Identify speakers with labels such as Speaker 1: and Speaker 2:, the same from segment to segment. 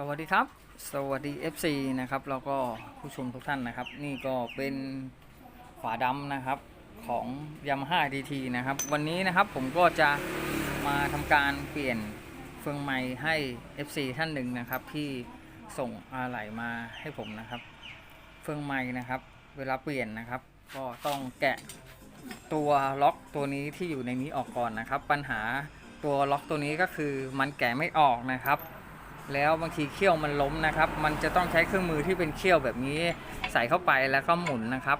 Speaker 1: สวัสดีครับ สวัสดี FC นะครับแล้วก็ผู้ชมทุกท่านนะครับ นี่ก็เป็นฝาดำนะครับของ Yamaha DT นะครับ วันนี้นะครับผมก็จะมาทำการเปลี่ยนเฟืองไม้ให้ FC ท่านหนึ่งนะครับ ที่ส่งอะไหล่มาให้ผมนะครับ เฟืองไม้นะครับ เวลาเปลี่ยนนะครับ ก็ต้องแกะตัวล็อกตัวนี้ที่อยู่ในนี้ออกก่อนนะครับ ปัญหาตัวล็อกตัวนี้ก็คือมันแกะไม่ออกนะครับ แล้วบางทีเขี้ยวมันล้มนะครับ มันจะต้องใช้เครื่องมือที่เป็นเขี้ยวแบบนี้ ใส่เข้าไปแล้วก็หมุนนะครับ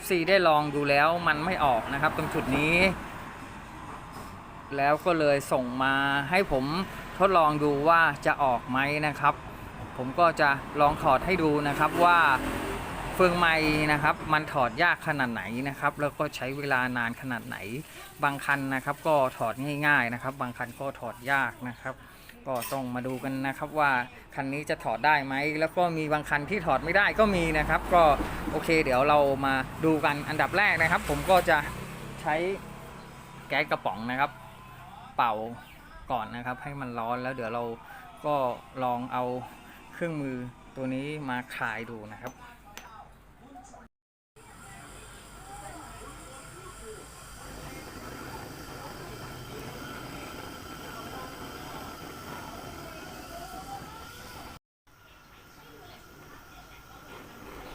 Speaker 1: FC ได้ลองดูแล้วมันไม่ออกนะครับ ตรงจุดนี้ แล้วก็เลยส่งมาให้ผมทดลองดูว่าจะออกไหมนะครับ ผมก็จะลองถอดให้ดูนะครับว่าเฟืองไม้นะครับ มันถอดยากขนาดไหนนะครับ แล้วก็ใช้เวลานานขนาดไหน บางคันนะครับ ก็ถอดง่าย ๆนะครับ บางคันก็ถอดยากนะครับ ก็ต้องมาดูกันนะครับว่าคันนี้จะถอดได้ไหม แล้วก็มีบางคันที่ถอดไม่ได้ก็มีนะครับ ก็โอเค เดี๋ยวเรามาดูกันอันดับแรกนะครับ ผมก็จะใช้แก๊สกระป๋องนะครับ เป่าก่อนนะครับ ให้มันร้อนแล้วเดี๋ยวเราก็ลองเอาเครื่องมือตัวนี้มาคลายดูนะครับ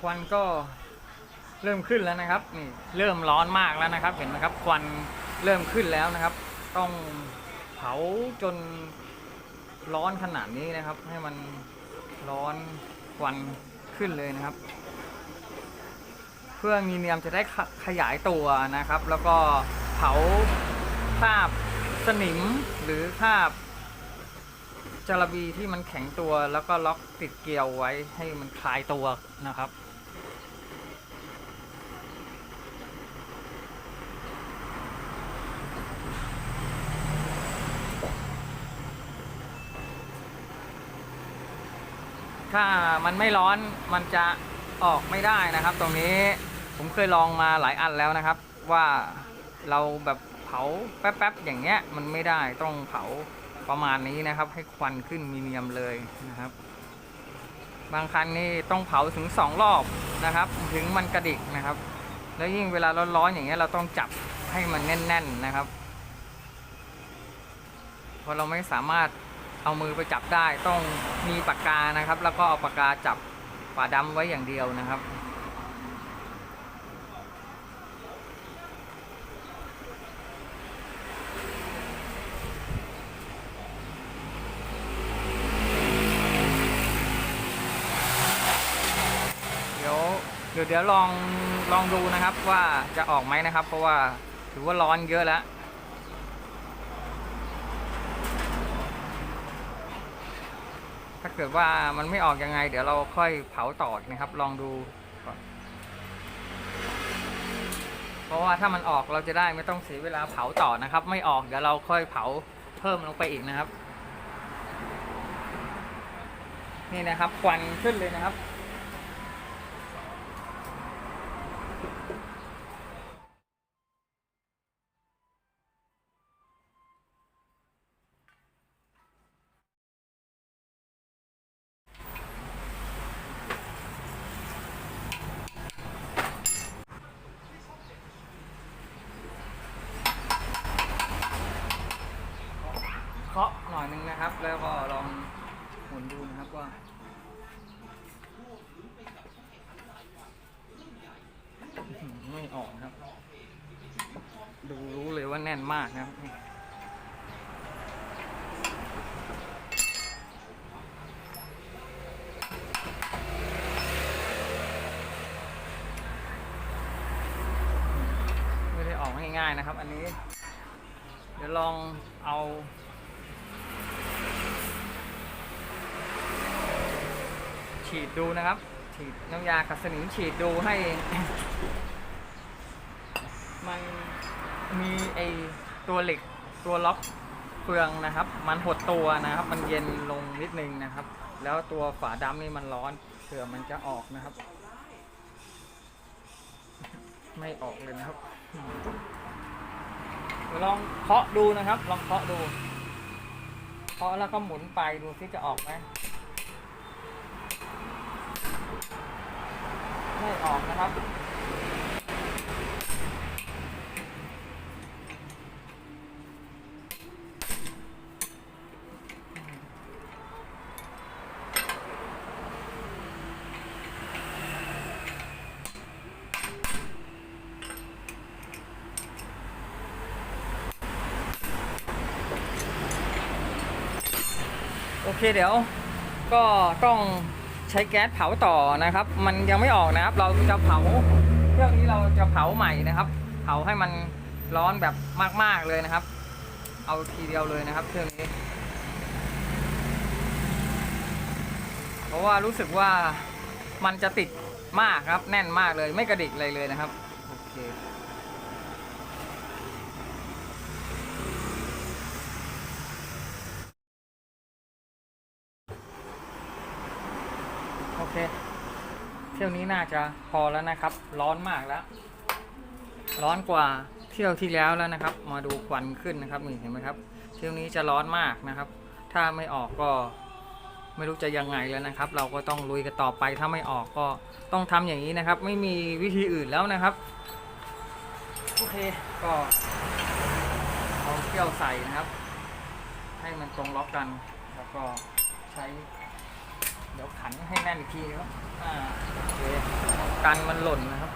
Speaker 1: ควันก็เริ่มขึ้นแล้วนะครับนี่เริ่มร้อนมากแล้วนะครับ เห็นไหมครับควันเริ่มขึ้นแล้วนะครับ ต้องเผาจนร้อนขนาดนี้นะครับ ให้มันร้อนควันขึ้นเลยนะครับ เพื่อมีเนียมจะได้ขยายตัวนะครับ แล้วก็เผาคราบสนิมหรือคราบจาระบีที่มันแข็งตัวแล้วก็ล็อกติดเกลียวไว้ให้มันคลายตัวนะครับ ถ้ามันไม่ร้อนมันจะออกไม่ได้นะครับ ตรงนี้ผมเคยลองมาหลายอันแล้วนะครับ ว่าเราแบบเผาแป๊บๆอย่างเงี้ยมันไม่ได้ต้องเผาประมาณนี้นะครับ ให้ควันขึ้นมีเนียมเลยนะครับ บางคันนี่ต้องเผาถึงสองรอบนะครับ ถึงมันกระดิกนะครับ แล้วยิ่งเวลาร้อนๆอย่างเงี้ยเราต้องจับให้มันแน่น ๆนะครับ เพราะเราไม่สามารถ เอามือไปจับได้ต้องมีปากกานะครับ แล้วก็เอาปากกาจับฝาดำไว้อย่างเดียวนะครับเดี๋ยวเดี๋ยวเดี๋ยวลองลองดูนะครับว่าจะออกไหมนะครับ เพราะว่าถือว่าร้อนเยอะแล้ว ถ้าเกิดว่ามันไม่ออกยังไง เดี๋ยวเราค่อยเผาต่อนะครับ ลองดูก่อนเพราะว่าถ้ามันออกเราจะได้ไม่ต้องเสียเวลาเผาต่อนะครับ ไม่ออกเดี๋ยวเราค่อยเผาเพิ่มลงไปอีกนะครับ นี่นะครับควันขึ้นเลยนะครับ เคาะหน่อยนึงนะครับ แล้วก็ลองหมุนดูนะครับว่า ไม่ออกนะครับ ดูรู้เลยว่าแน่นมากนะครับไม่ได้ออกง่ายๆนะครับ อันนี้ เดี๋ยวลองเอาฉีดดูนะครับ ฉีดน้ำยากัดสนิมฉีดดูให้ มัน มีไอตัวเหล็กตัวล็อกเฟืองนะครับ มันหดตัวนะครับ มันเย็นลงนิดนึงนะครับ แล้วตัวฝาดำนี่มันร้อนเผื่อมันจะออกนะครับ ไม่ออกเลยนะครับลองเคาะดูนะครับ ลองเคาะดูเคาะแล้วก็หมุนไปดูซิจะออกไหมไม่ออกนะครับ เคเดี๋ยวก็ต้องใช้แก๊สเผาต่อนะครับ มันยังไม่ออกนะครับ เราจะเผาเครื่องนี้เราจะเผาใหม่นะครับ เผาให้มันร้อนแบบมาก ๆเลยนะครับ เอาทีเดียวเลยนะครับ เครื่องนี้ เพราะว่ารู้สึกว่ามันจะติดมากครับ แน่นมากเลยไม่กระดิกเลยเลยนะครับโอเค เค เที่ยวนี้น่าจะพอแล้วนะครับ ร้อนมากแล้ว ร้อนกว่าเที่ยวที่แล้วแล้วนะครับ มาดูควันขึ้นนะครับนี่เห็นไหมครับ เที่ยวนี้จะร้อนมากนะครับ ถ้าไม่ออกก็ไม่รู้จะยังไงแล้วนะครับ เราก็ต้องลุยกันต่อไป ถ้าไม่ออกก็ต้องทำอย่างนี้นะครับ ไม่มีวิธีอื่นแล้วนะครับโอเคก็เอาเที่ยวใส่นะครับ ให้มันตรงล็อกกันแล้วก็ใช้ เดี๋ยวขันให้แน่นอีกทีนะครับอ่าโอเคกันมันหล่นนะครับ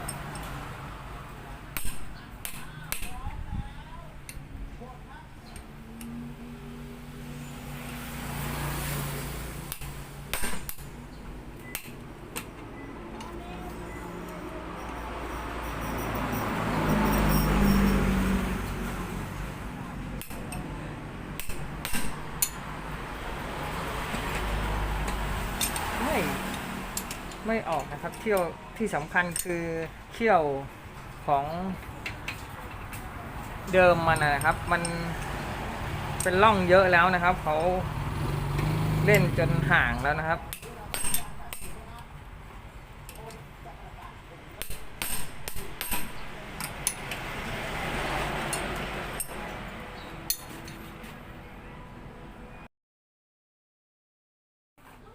Speaker 1: ไม่ ไม่ เที่ยวที่สำคัญคือเที่ยวของเดิมมันนะนะครับ มันเป็นร่องเยอะแล้วนะครับเขาเล่นจนห่างแล้วนะครับ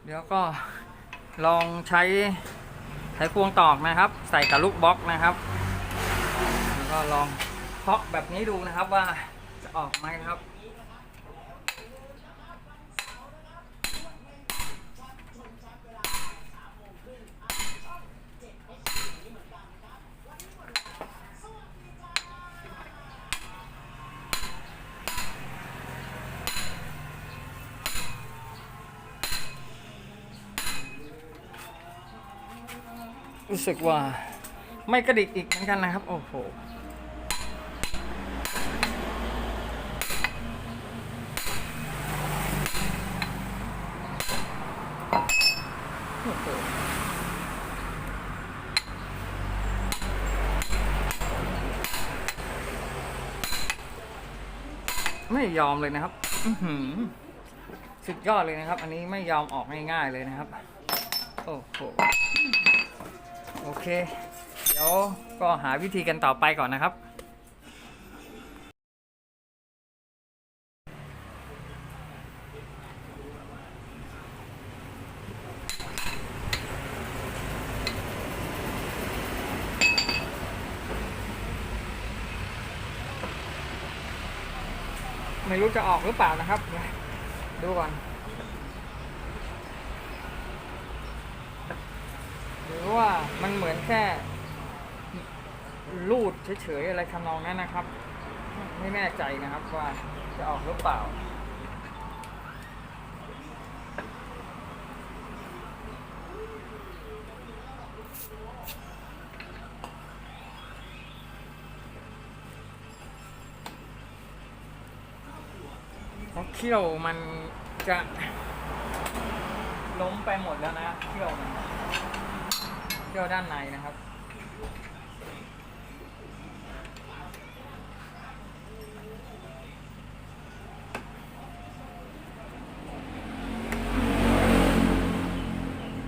Speaker 1: เดี๋ยวก็ลองใช้ ไขควงตอกนะครับ ใส่กับลูกบล็อกนะครับแล้วก็ลองเคาะแบบนี้ดูนะครับว่าจะออกไหมนะครับ รู้สึกว่าไม่กระดิกอีกเหมือนกันนะครับ โอ้โหไม่ยอมเลยนะครับอื้อหือสุดยอดเลยนะครับ อันนี้ไม่ยอมออกง่ายๆเลยนะครับ โอ้โห โอเค เดี๋ยวก็หาวิธีกันต่อไปก่อนนะครับ ไม่รู้จะออกหรือเปล่านะครับ ดูก่อน รือว่ามันเหมือนแค่ลูดเฉยๆอะไรทำนองนั้นนะครับ ไม่แน่ใจนะครับว่าจะออกหรือเปล่า เพราะเขี้ยวมันจะล้มไปหมดแล้วนะเขี้ยวมัน เที่ยวด้านในนะครับ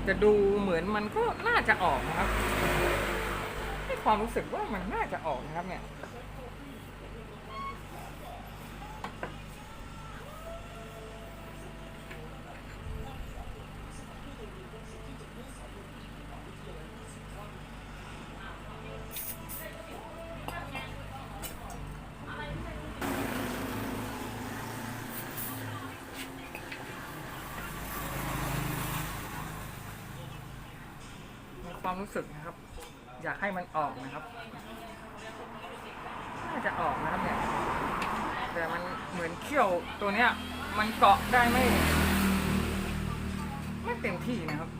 Speaker 1: จะดูเหมือนมันก็น่าจะออกนะครับ ให้ความรู้สึกว่ามันน่าจะออกนะครับเนี่ย ความรู้สึกนะครับ อยากให้มันออกนะครับน่าจะออกนะครับเนี่ยแต่มันเหมือนเขี้ยวตัวเนี้ย มันเกาะได้ไม่ ไม่เต็มที่นะครับ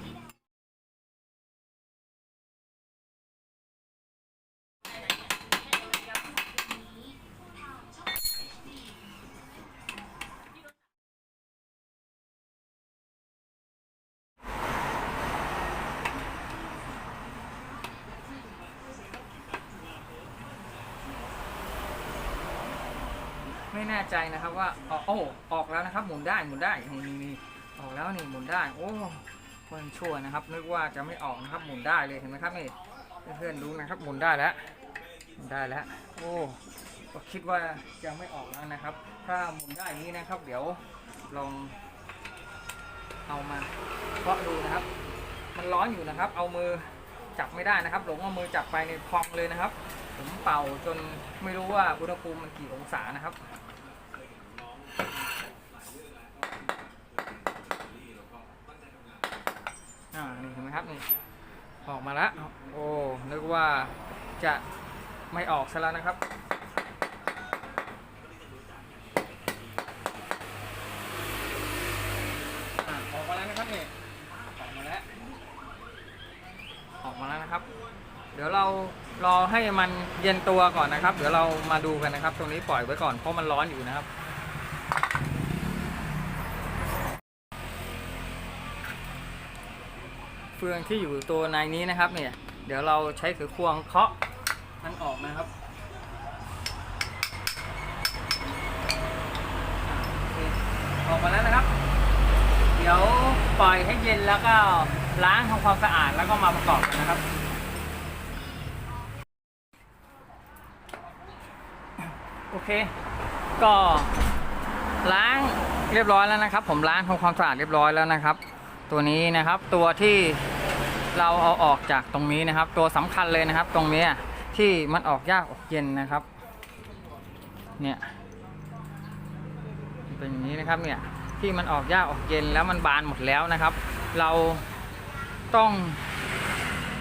Speaker 1: แน่ใจนะครับว่าออกโอ้ออกแล้วนะครับหมุนได้หมุนได้นี่นี่นี่ออกแล้วนี่หมุนได้ โอ้คนชั่วนะครับ นึกว่าจะไม่ออกนะครับหมุนได้เลยเห็นไหมครับนี่เพื่อนๆดูนะครับหมุนได้แล้วหมุนได้แล้ว โอ้ก็คิดว่าจะไม่ออกแล้วนะครับ ถ้าหมุนได้นี้นะครับ เดี๋ยวลองเอามาเคาะดูนะครับ มันร้อนอยู่นะครับ เอามือจับไม่ได้นะครับ หลงเอามือจับไปในพองเลยนะครับ ผมเป่าจนไม่รู้ว่าอุณหภูมิมันกี่องศานะครับ อ่า ครับนี่ออกมาล้วโอ้นึกว่าจะไม่ออกซะแล้วนะครับ ออกมาแล้วนะครับนี่ออกมาแล้วออกมาแล้วนะครับ เดี๋ยวเรารอให้มันเย็นตัวก่อนนะครับ เดี๋ยวเรามาดูกันนะครับ ตรงนี้ปล่อยไว้ก่อนเพราะมันร้อนอยู่นะครับ ฟืองที่อยู่ตัวในนี้นะครับเนี่ยเดี๋ยวเราใช้ถือควงเคาะมันออกนะครับออเคออกมาแล้วนะครับ เดี๋ยวปล่อยให้เย็นแล้วก็ล้างทำความสะอาดแล้วก็มาประกอบกันนะครับโอเค ก็ล้างเรียบร้อยแล้วนะครับ ผมล้างทำความสะอาดเรียบร้อยแล้วนะครับ ตัวนี้นะครับตัวที่ เราเอาออกจากตรงนี้นะครับ ตัวสำคัญเลยนะครับ ตรงนี้ที่มันออกยากออกเย็นนะครับ เนี่ยเป็นอย่างนี้นะครับเนี่ยที่มันออกยากออกเย็นแล้วมันบานหมดแล้วนะครับ เราต้อง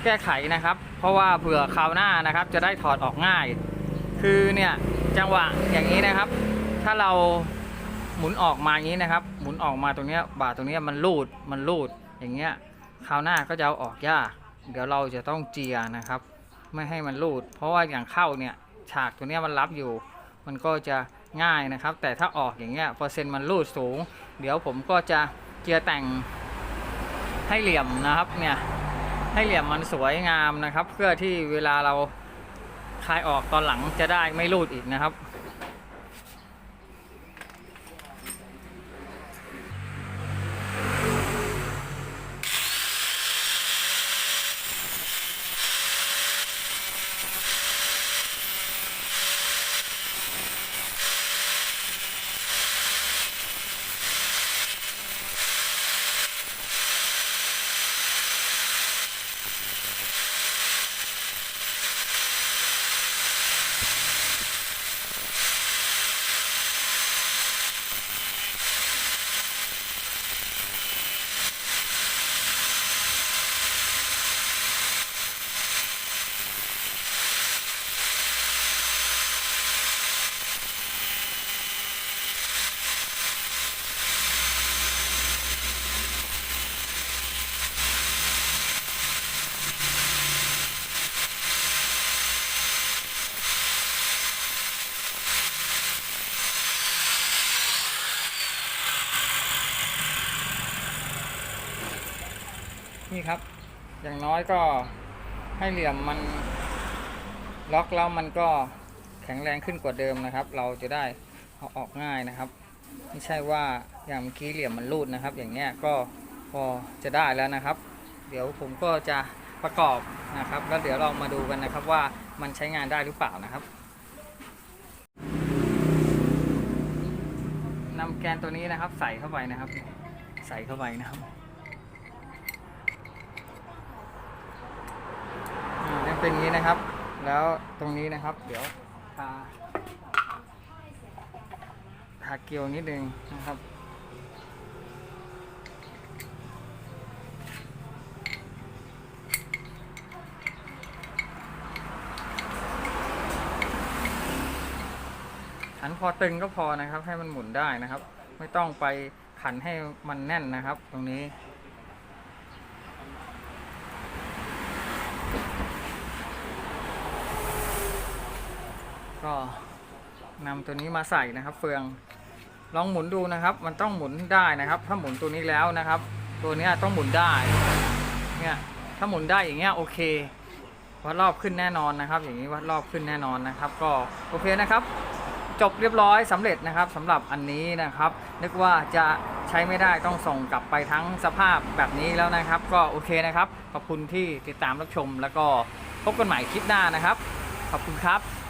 Speaker 1: แก้ไขนะครับ เพราะว่าเผื่อคราวหน้านะครับ จะได้ถอดออกง่าย คือเนี่ยจังหวะอย่างนี้นะครับ ถ้าเราหมุนออกมาอย่างนี้นะครับ หมุนออกมาตรงเนี้ยบาตรงเนี้ยมันรูดมันรูดอย่างเงี้ย คราวหน้าก็จะเอาออกยาก เดี๋ยวเราจะต้องเจียนะครับ ไม่ให้มันรูด เพราะว่าอย่างเข้าเนี่ยฉากตัวนี้มันรับอยู่ มันก็จะง่ายนะครับ แต่ถ้าออกอย่างเงี้ยเปอร์เซ็นต์มันรูดสูง เดี๋ยวผมก็จะเจียแต่งให้เหลี่ยมนะครับเนี่ยให้เหลี่ยมมันสวยงามนะครับ เพื่อที่เวลาเราคลายออกตอนหลังจะได้ไม่รูดอีกนะครับ นี่ครับ อย่างน้อยก็ให้เหลี่ยมมันล็อกแล้วมันก็แข็งแรงขึ้นกว่าเดิมนะครับ เราจะได้เอาออกง่ายนะครับ ไม่ใช่ว่าอย่างเมื่อกี้เหลี่ยมมันรูดนะครับ อย่างเงี้ยก็พอจะได้แล้วนะครับ เดี๋ยวผมก็จะประกอบนะครับ แล้วเดี๋ยวเรามาดูกันนะครับว่ามันใช้งานได้หรือเปล่านะครับนำแกนตัวนี้นะครับ ใส่เข้าไปนะครับ ใส่เข้าไปนะครับ เป็นนี้นะครับ แล้วตรงนี้นะครับ เดี๋ยวทาทาเกลียวนิดนึงนะครับขันพอตึงก็พอนะครับ ให้มันหมุนได้นะครับ ไม่ต้องไปขันให้มันแน่นนะครับ ตรงนี้ ก็นำตัวนี้มาใส่นะครับ เฟืองลองหมุนดูนะครับ มันต้องหมุนได้นะครับ ถ้าหมุนตัวนี้แล้วนะครับ ตัวนี้ต้องหมุนได้เนี่ยถ้าหมุนได้อย่างเงี้ยโอเควัดรอบขึ้นแน่นอนนะครับ อย่างนี้วัดรอบขึ้นแน่นอนนะครับ ก็โอเคนะครับ จบเรียบร้อยสำเร็จนะครับสำหรับอันนี้นะครับ นึกว่าจะใช้ไม่ได้ต้องส่งกลับไปทั้งสภาพแบบนี้แล้วนะครับ ก็โอเคนะครับขอบคุณที่ติดตามรับชม แล้วก็พบกันใหม่คลิปหน้านะครับ ขอบคุณครับ